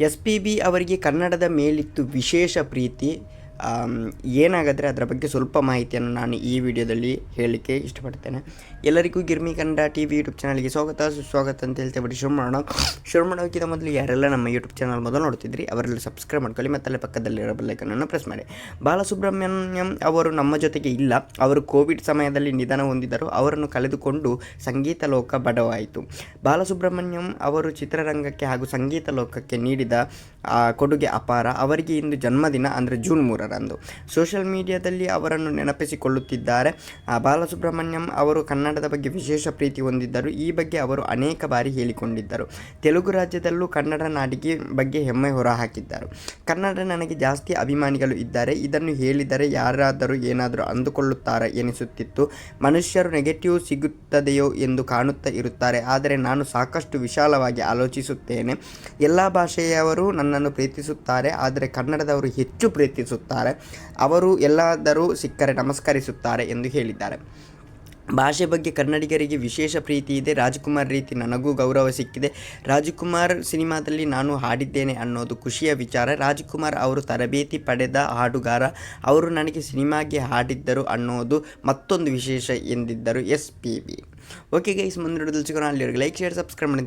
S P B ಅವರಿಗೆ ಕನ್ನಡದ ಮೇಲಿತ್ತು ವಿಶೇಷ ಪ್ರೀತಿ. ಏನಾಗದ್ರೆ ಅದರ ಬಗ್ಗೆ ಸ್ವಲ್ಪ ಮಾಹಿತಿಯನ್ನು ನಾನು ಈ ವಿಡಿಯೋದಲ್ಲಿ ಹೇಳಲಿಕ್ಕೆ ಇಷ್ಟಪಡ್ತೇನೆ. ಎಲ್ಲರಿಗೂ Girmi Kannada T V YouTube ಚಾನಲ್ಗೆ ಸ್ವಾಗತ. ಸುಸ್ವಾಗತ ಅಂತ ಹೇಳ್ತೇವೆ ಶುರು ಮಾಡೋಣ ಶುರು ಮಾಡೋಕ್ಕಿಂತ ಮೊದಲು ಯಾರೆಲ್ಲ ನಮ್ಮ ಯೂಟ್ಯೂಬ್ ಚಾನಲ್ ಮೊದಲು ನೋಡ್ತಿದ್ರಿ, ಅವರೆಲ್ಲ ಸಬ್ಸ್ಕ್ರೈಬ್ ಮಾಡ್ಕೊಳ್ಳಿ ಮತ್ತಲ್ಲೇ ಪಕ್ಕದಲ್ಲಿರೋ ಬೆಲ್ಲೈಕನನ್ನು ಪ್ರೆಸ್ ಮಾಡಿ. ಬಾಲಸುಬ್ರಹ್ಮಣ್ಯಂ ಅವರು ನಮ್ಮ ಜೊತೆಗೆ ಇಲ್ಲ. ಅವರು ಕೋವಿಡ್ ಸಮಯದಲ್ಲಿ ನಿಧನ ಹೊಂದಿದರು ಅವರನ್ನು ಕಳೆದುಕೊಂಡು ಸಂಗೀತ ಲೋಕ ಬಡವಾಯಿತು. ಬಾಲಸುಬ್ರಹ್ಮಣ್ಯಂ ಅವರು ಚಿತ್ರರಂಗಕ್ಕೆ ಹಾಗೂ ಸಂಗೀತ ಲೋಕಕ್ಕೆ ನೀಡಿದ ಕೊಡುಗೆ ಅಪಾರ. ಅವರಿಗೆ ಇಂದು ಜನ್ಮದಿನ ಅಂದರೆ ಜೂನ್ ಮೂರರಂದು. ಸೋಷಿಯಲ್ ಮೀಡಿಯಾದಲ್ಲಿ ಅವರನ್ನು ನೆನಪಿಸಿಕೊಳ್ಳುತ್ತಿದ್ದಾರೆ. ಬಾಲಸುಬ್ರಹ್ಮಣ್ಯಂ ಅವರು ಕನ್ನಡದ ಬಗ್ಗೆ ವಿಶೇಷ ಪ್ರೀತಿ ಹೊಂದಿದ್ದರು. ಈ ಬಗ್ಗೆ ಅವರು ಅನೇಕ ಬಾರಿ ಹೇಳಿಕೊಂಡಿದ್ದರು. ತೆಲುಗು ರಾಜ್ಯದಲ್ಲೂ ಕನ್ನಡ ನಾಡಿಗೆ ಬಗ್ಗೆ ಹೆಮ್ಮೆ ಹೊರಹಾಕಿದ್ದರು. ಕನ್ನಡ ನನಗೆ ಜಾಸ್ತಿ ಅಭಿಮಾನಿಗಳು ಇದ್ದಾರೆ. ಇದನ್ನು ಹೇಳಿದರೆ ಯಾರಾದರೂ ಏನಾದರೂ ಅಂದುಕೊಳ್ಳುತ್ತಾರೆ ಎನಿಸುತ್ತಿತ್ತು. ಮನುಷ್ಯರು ನೆಗೆಟಿವ್ ಸಿಗುತ್ತದೆಯೋ ಎಂದು ಕಾಣುತ್ತಾ ಇರುತ್ತಾರೆ. ಆದರೆ ನಾನು ಸಾಕಷ್ಟು ವಿಶಾಲವಾಗಿ ಆಲೋಚಿಸುತ್ತೇನೆ. ಎಲ್ಲ ಭಾಷೆಯವರು ನನ್ನನ್ನು ಪ್ರೀತಿಸುತ್ತಾರೆ, ಆದರೆ ಕನ್ನಡದವರು ಹೆಚ್ಚು ಪ್ರೀತಿಸುತ್ತಾರೆ. ಅವರು ಎಲ್ಲಾದರೂ ಸಿಕ್ಕರೆ ನಮಸ್ಕರಿಸುತ್ತಾರೆ ಎಂದು ಹೇಳಿದ್ದಾರೆ. ಭಾಷೆ ಬಗ್ಗೆ ಕನ್ನಡಿಗರಿಗೆ ವಿಶೇಷ ಪ್ರೀತಿ ಇದೆ. ರಾಜ್ಕುಮಾರ್ ರೀತಿ ನನಗೂ ಗೌರವ ಸಿಕ್ಕಿದೆ. ರಾಜ್ಕುಮಾರ್ ಸಿನಿಮಾದಲ್ಲಿ ನಾನು ಹಾಡಿದ್ದೇನೆ ಅನ್ನೋದು ಖುಷಿಯ ವಿಚಾರ. ರಾಜ್ಕುಮಾರ್ ಅವರು ತರಬೇತಿ ಪಡೆದ ಹಾಡುಗಾರ, ಅವರು ನನಗೆ ಸಿನಿಮಾಗೆ ಹಾಡಿದ್ದರು ಅನ್ನೋದು ಮತ್ತೊಂದು ವಿಶೇಷ ಎಂದಿದ್ದರು S P B. Okay guys ಮುಂದಿನ ಲೈಕ್ ಶೇರ್ ಸಬ್ಸ್ಕ್ರೈಬ್ ಮಾಡಿ